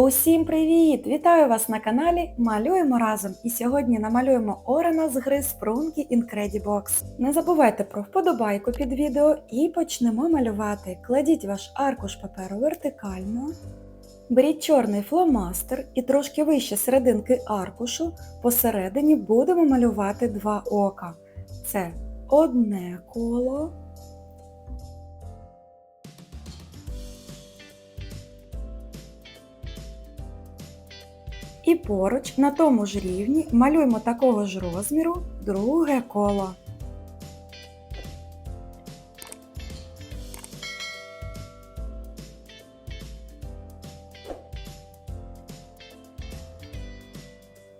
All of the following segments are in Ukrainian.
Усім привіт! Вітаю вас на каналі Малюємо разом! І сьогодні намалюємо Орена з гри Спрунки Incredibox. Не забувайте про вподобайку під відео і почнемо малювати. Кладіть ваш аркуш паперу вертикально. Беріть чорний фломастер і трошки вище серединки аркушу посередині будемо малювати два ока. Це одне коло. І поруч на тому ж рівні малюємо такого ж розміру друге коло.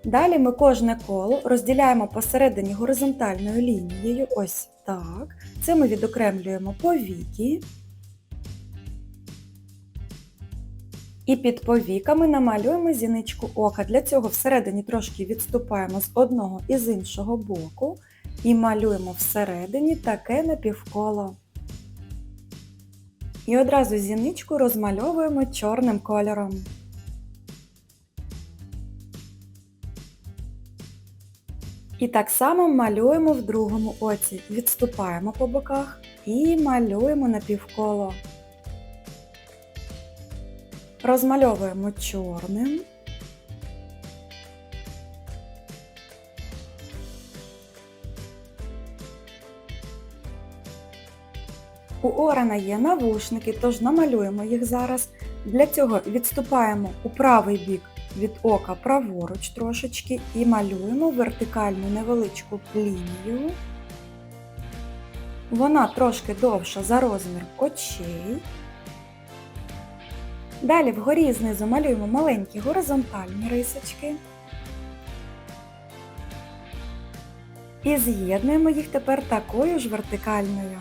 Далі ми кожне коло розділяємо посередині горизонтальною лінією, ось так. Це ми відокремлюємо повіки. І під повіками намалюємо зіничку ока. Для цього всередині трошки відступаємо з одного і з іншого боку і малюємо всередині таке напівколо. І одразу зіничку розмальовуємо чорним кольором. І так само малюємо в другому оці. Відступаємо по боках і малюємо напівколо. Розмальовуємо чорним. У Орена є навушники, тож намалюємо їх зараз. Для цього відступаємо у правий бік від ока праворуч трошечки і малюємо вертикальну невеличку лінію. Вона трошки довша за розмір очей. Далі вгорі знизу малюємо маленькі горизонтальні рисочки. І з'єднуємо їх тепер такою ж вертикальною.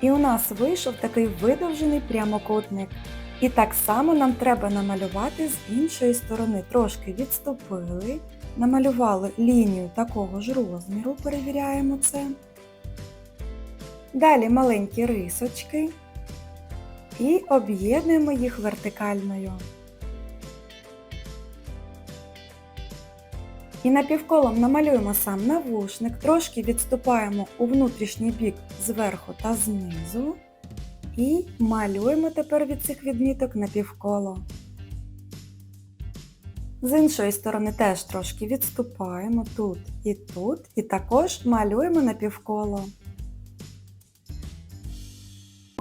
І у нас вийшов такий видовжений прямокутник. І так само нам треба намалювати з іншої сторони. Трошки відступили, намалювали лінію такого ж розміру, перевіряємо це. Далі маленькі рисочки і об'єднуємо їх вертикальною. І напівколом намалюємо сам навушник, трошки відступаємо у внутрішній бік зверху та знизу. І малюємо тепер від цих відміток напівколо. З іншої сторони теж трошки відступаємо тут і тут, і також малюємо напівколо.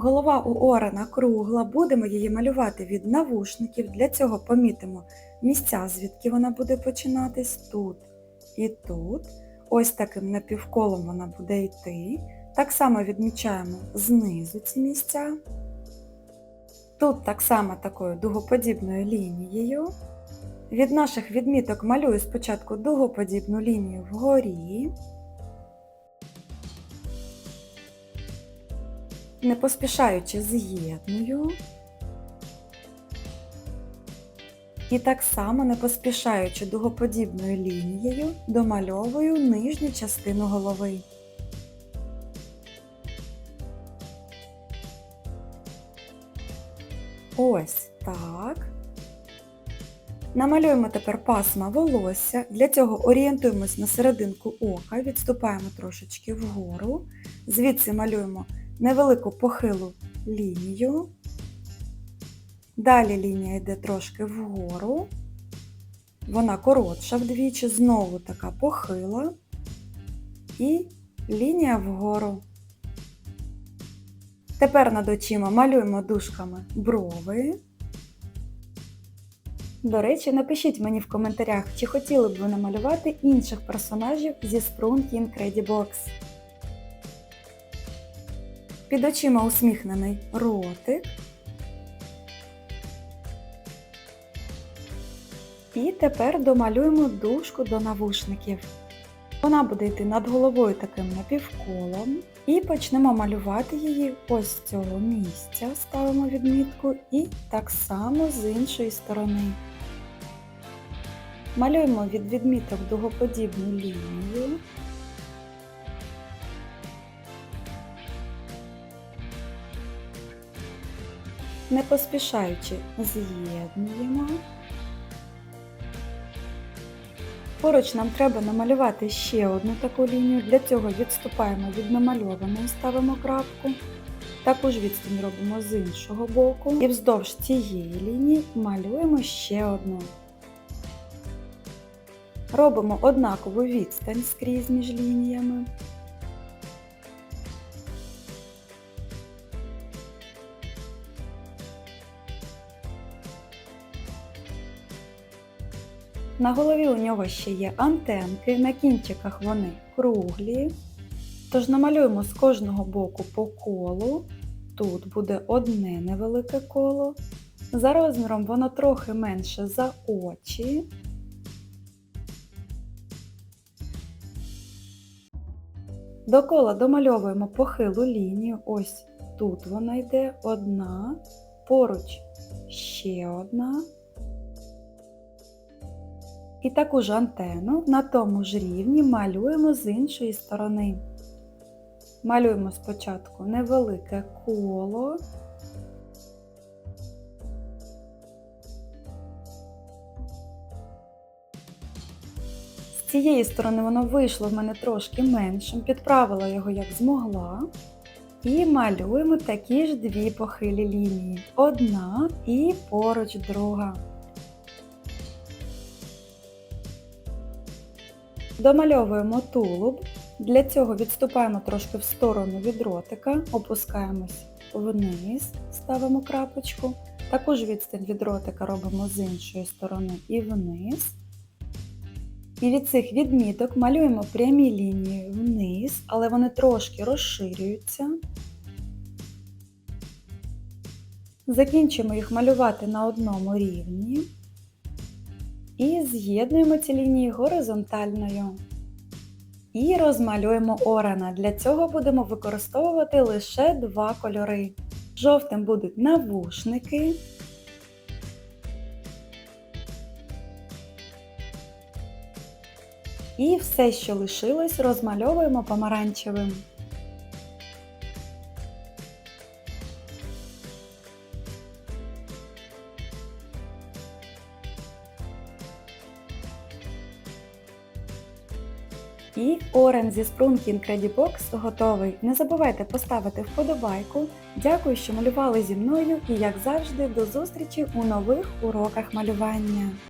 Голова у Орена кругла, будемо її малювати від навушників. Для цього помітимо місця, звідки вона буде починатись тут і тут. Ось таким напівколом вона буде йти. Так само відмічаємо знизу ці місця. Тут так само такою дугоподібною лінією. Від наших відміток малюю спочатку дугоподібну лінію вгорі. Не поспішаючи з'єдную. І так само не поспішаючи дугоподібною лінією домальовую нижню частину голови. Ось так. Намалюємо тепер пасма волосся. Для цього орієнтуємось на серединку ока, відступаємо трошечки вгору. Звідси малюємо невелику похилу лінію. Далі лінія йде трошки вгору. Вона коротша вдвічі, знову така похила. І лінія вгору. Тепер над очима малюємо дужками брови. До речі, напишіть мені в коментарях, чи хотіли б ви намалювати інших персонажів зі Sprunky Incredibox. Під очима усміхнений ротик. І тепер домалюємо дужку до навушників. Вона буде йти над головою таким напівколом. І почнемо малювати її ось з цього місця, ставимо відмітку і так само з іншої сторони. Малюємо від відміток дугоподібну лінію. Не поспішаючи з'єднуємо. Поруч нам треба намалювати ще одну таку лінію. Для цього відступаємо від намальованої, ставимо крапку. Таку ж відстань робимо з іншого боку. І вздовж цієї лінії малюємо ще одну. Робимо однакову відстань скрізь між лініями. На голові у нього ще є антенки, на кінчиках вони круглі. Тож намалюємо з кожного боку по колу. Тут буде одне невелике коло. За розміром воно трохи менше за очі. До кола домальовуємо похилу лінію. Ось тут вона йде одна, поруч ще одна. І таку ж антенну на тому ж рівні малюємо з іншої сторони. Малюємо спочатку невелике коло. З цієї сторони воно вийшло в мене трошки меншим, підправила його як змогла. І малюємо такі ж дві похилі лінії. Одна і поруч друга. Домальовуємо тулуб. Для цього відступаємо трошки в сторону від ротика, опускаємось вниз, ставимо крапочку. Таку ж відстань від ротика робимо з іншої сторони і вниз. І від цих відміток малюємо прямі лінії вниз, але вони трошки розширюються. Закінчимо їх малювати на одному рівні. І з'єднуємо ці лінії горизонтальною. І розмалюємо орена. Для цього будемо використовувати лише два кольори. Жовтим будуть навушники. І все, що лишилось, розмальовуємо помаранчевим. І орен зі Sprung Incredibox готовий. Не забувайте поставити вподобайку. Дякую, що малювали зі мною і, як завжди, до зустрічі у нових уроках малювання.